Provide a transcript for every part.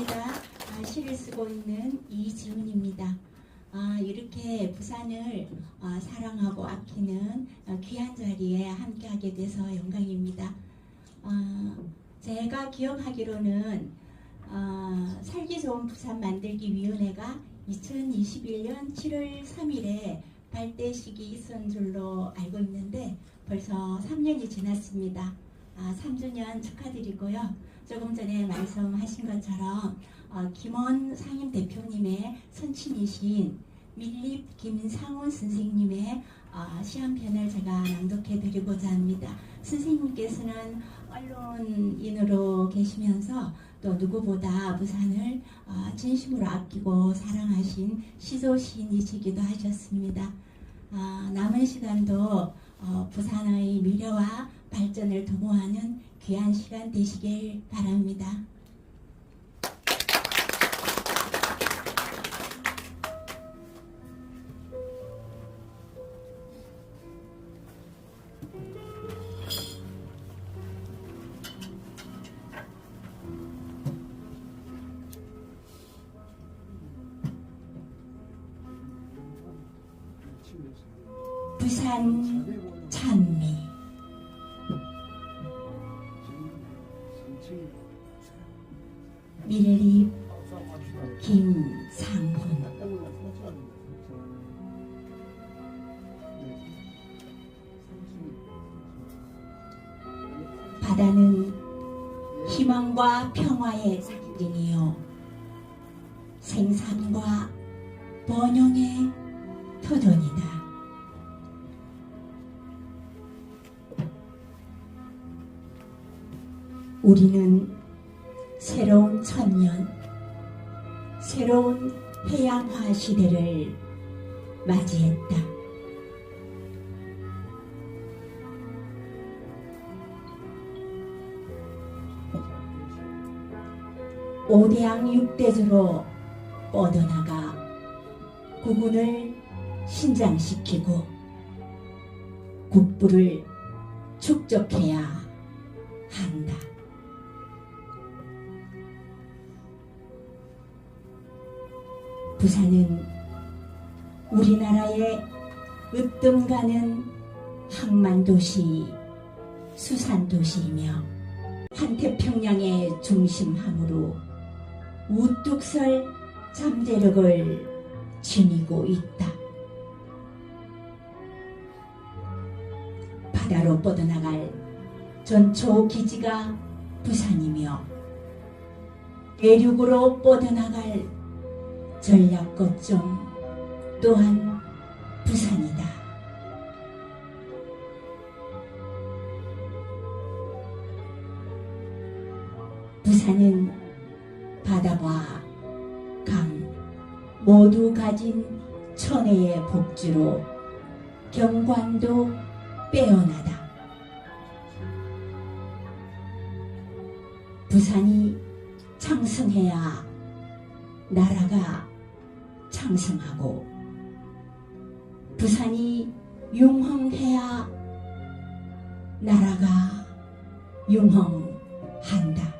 반갑습니다. 아, 시를 쓰고 있는 이지훈입니다. 아, 이렇게 부산을 아, 사랑하고 아끼는 아, 귀한 자리에 함께하게 돼서 영광입니다. 아, 제가 기억하기로는 아, 살기 좋은 부산 만들기 위원회가 2021년 7월 3일에 발대식이 있은 줄로 알고 있는데 벌써 3년이 지났습니다. 아, 3주년 축하드리고요. 조금 전에 말씀하신 것처럼 어, 김원 상임 대표님의 선친이신 밀립 김상훈 선생님의 어, 시 한 편을 제가 낭독해 드리고자 합니다. 선생님께서는 언론인으로 계시면서 또 누구보다 부산을 어, 진심으로 아끼고 사랑하신 시조 시인이시기도 하셨습니다. 아, 남은 시간도 어, 부산의 미래와 발전을 도모하는 귀한 시간 되시길 바랍니다. 부산 찬미. 밀립 김상훈. 바다는 희망과 평화의 상징이요. 생산과 번영의 표본이다. 우리는 새로운 천년, 새로운 해양화 시대를 맞이했다. 오대양 육대주로 뻗어나가 국군을 신장시키고 국부를 축적해야 한다. 부산은 우리나라의 으뜸 가는 항만 도시, 수산 도시이며 한태평양의 중심함으로 우뚝 설 잠재력을 지니고 있다. 바다로 뻗어나갈 전초 기지가 부산이며 대륙으로 뻗어나갈 전략 거점 또한 부산이다. 부산은 바다와 강 모두 가진 천혜의 복지로 경관도 빼어나다. 부산이 창성해야 나라가 창성하고 부산이 융흥해야 나라가 융흥한다.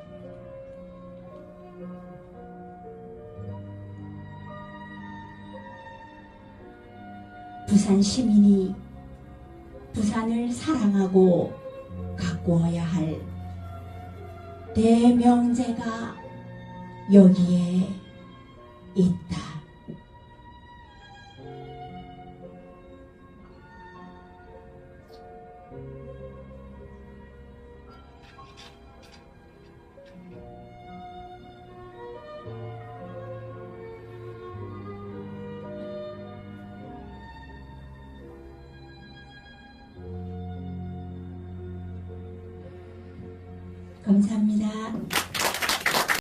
부산 시민이 부산을 사랑하고 가꾸어야 할 대명제가 여기에 있다. 감사합니다.